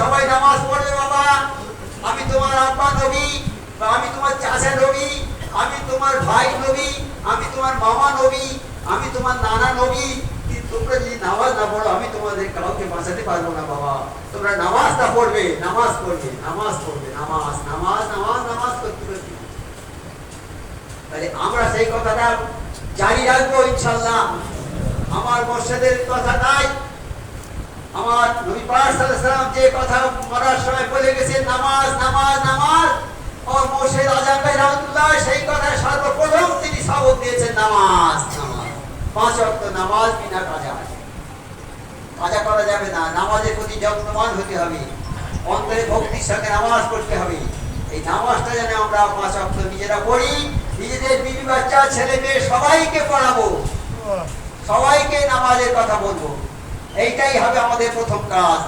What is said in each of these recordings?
সবাই নামাজ পড়বে, বাবা। আমি তোমার আব্বা নবী, বা আমি তোমার চাচা নবী, আমি তোমার ভাই নবী, আমি তোমার মামা নবী, আমি তোমার নানা নবী। তোমরা যদি নামাজ না পড়ো, আমি তোমাদের কাউকে বাঁচাতে পারব না, বাবা। তোমরা নামাজটা পড়বে, নামাজ পড়বে নামাজ পড়বে, নামাজ নামাজ নামাজ নামাজ করতে করতে তাহলে আমরা সেই কথাটা জারি রাখব ইনশাল্লাহ আমার মোর্শেদের কথাটাই আমার নবী পাক সাল্লাল্লাহু আলাইহি যে ভাই সেই কথা সর্বপ্রথম তিনি শপথ দিয়েছেন নামাজ। পাঁচ ওয়াক্ত নামাজ বিনা কাজা। কাজা করা যাবে না। নামাজের প্রতি যত্নবান হতে হবে। অন্তরে ভক্তির সঙ্গে নামাজ পড়তে হবে। এই নামাজটা যেন আমরা পাঁচ ওয়াক্ত নিজেরা পড়ি, নিজেদের বিবি বাচ্চা, ছেলে মেয়ে সবাইকে পড়াবো। সবাইকে নামাজের কথা বলব। এইটাই হবে আমাদের প্রথম কাজ।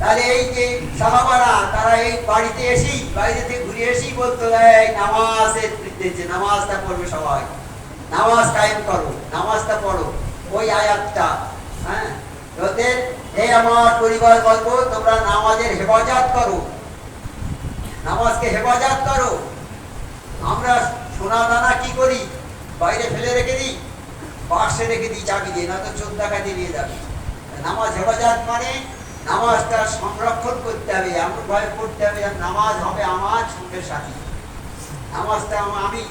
তাহলে এই যে সাহাবারা, তারা এই বাড়িতে এসি বাড়িতে ঘুরে বলতো এই নামাজের নামাজটা পড়বে সবাই। নামাজ কায়েম করো, নামাজটা পড়ো, ওই আয়াতটা হ্যাঁ? ওদের আমার পরিবার বলব, তোমরা নামাজের হেফাজত করো। নামাজকে হেফাজত করো। আমরা সোনা দানা কি করি? বাইরে ফেলে রেখে দিই? বাক্সে রেখে দিই চাবি দিয়ে, নয়তো চোখ ডাকাতি নিয়ে যাবে। নামাজ হেফাজত মানে নামাজটা সংরক্ষণ করতে হবে এমন ভয় করতে হবে নামাজ হবে আমার সঙ্গে সাথী। নামাজটা আমি